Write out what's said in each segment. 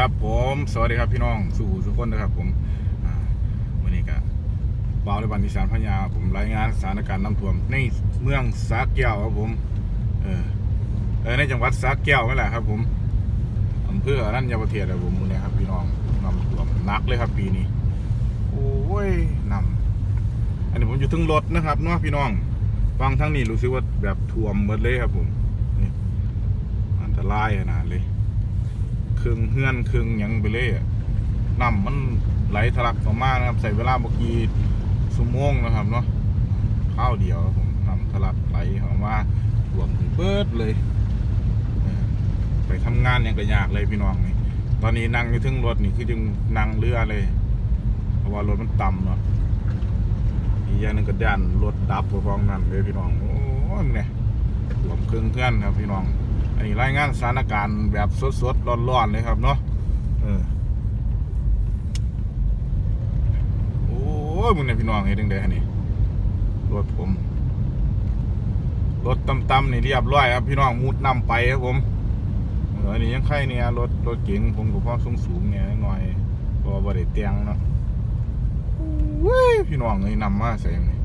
ครับ ผมสวัสดีครับพี่น้องสู่ทุกคนนะครับ ผมวันนี้ก็บ่าวในบันทิสานพญาผมรายงานสถานการณ์น้ำท่วมในเมืองสากแก้วครับผมเออเออในจังหวัดสากแก้วนี่แหละครับ ผมอำเภออรัญญประเทศครับผมวันนี้ครับ พี่น้องน้ำท่วมหนักเลยครับ ปีนี้โอ้ยน้ำอันนี้ผมอยู่ถึงรถนะครับเนาะพี่น้องฟังทั้งนี้รู้สึกว่าแบบท่วมหมดเลยครับ ผมนี่อันตรายขนาดเลย ครึ่งเฮือนครึ่งหยังไปเลยน้ำมันไหลทะลักออกมานะครับ ใส่เวลาเมื่อกี้ชั่วโมงนะครับเนาะข้าวเดียวผมน้ำทะลักไหลออกมาท่วมเบิดเลย ไปทำงานยังก็ยากเลยพี่น้องนี่ตอนนี้นั่งอยู่ถึงรถนี่คือจึงนั่งเรือเลย เพราะว่ารถมันต่ำเนาะอีกอย่างหนึงก็ดันรถดับพร้อมนั้นเลยพี่น้องโอ้ยเนี่ยท่วมครึ่งเพื่อนครับพี่น้อง อันนี้รายงานสถานการณ์แบบสดๆร้อนๆเลยครับเนาะโอ้ยมึงเนี่ยพี่น้องเห็นยังไงฮะนี่รถผมรถต่ำๆนี่เรียบร้อยครับพี่น้องมุดนำไปครับผมเอออันนี้ยังไข่เนี่ยรถรถเก๋งผมกับพ่อสูงๆเนี่ยหน่อยพระว่าบ่ได้เตียงเนาะเว้ยพี่น้องเลยนำมาใส่ยังนี่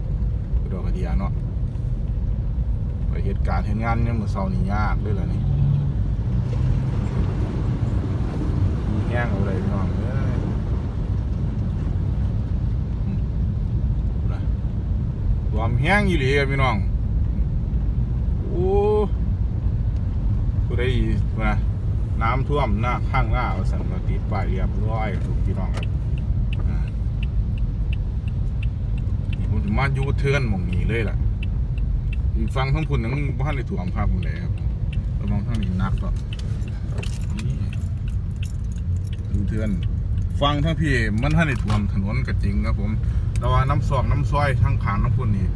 กระโดดกระเดียเนาะ เหตุการณ์เหตุงานเนี่ยมือเศร้านี่ยากเลยล่ะนี่มีแห้งเอาอะไรพี่น้องเอ้ยอืมดูนะรวมแห้งอีหลีอะพี่น้องโอ้ผู้ใดมาน้ำท่วมหน้าข้างหน้าเอาสั่งมาติป้ายเรียบร้อยถูกพี่น้องครับอ่านี่ผมจะมายูเทิร์นมองนี้เลยล่ะ อีกฟังทั้งพุ่นยังบ้านในถ่วมภาพผมเลยครับเรามองข้างนี้นักก็นี่ดูเทือนฟังทั้งพี่มันท่านในถ่วมถนนก็จริงครับผมแต่ว่าน้ำซอกน้ำซอยทั้งขางน้ำพุ่นนี่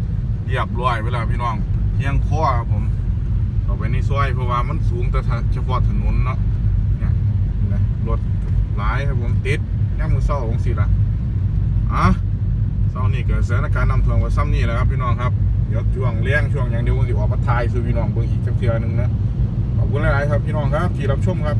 เรียบร้อยเวลาพี่น้องเพียงข้อครับผมต่อไปในซอยเพราะว่ามันสูงแต่เฉพาะถนนเนาะเนี่ยเห็นไหมรถหลายครับผมติดแง่มือเศร้าของสิละอะ เศร้านี่เกิดสถานการณ์น้ำท่วมว่าซ้ำนี่แหละครับพี่น้องครับเดี๋ยวช่วงเลี้ยงช่วงอย่างเดียวผมจะออกมาทายสู่พี่น้องเบิ่งอีกสักเทื่อหนึงนะขอบคุณหลายๆครับพี่น้องครับที่รับชมครับ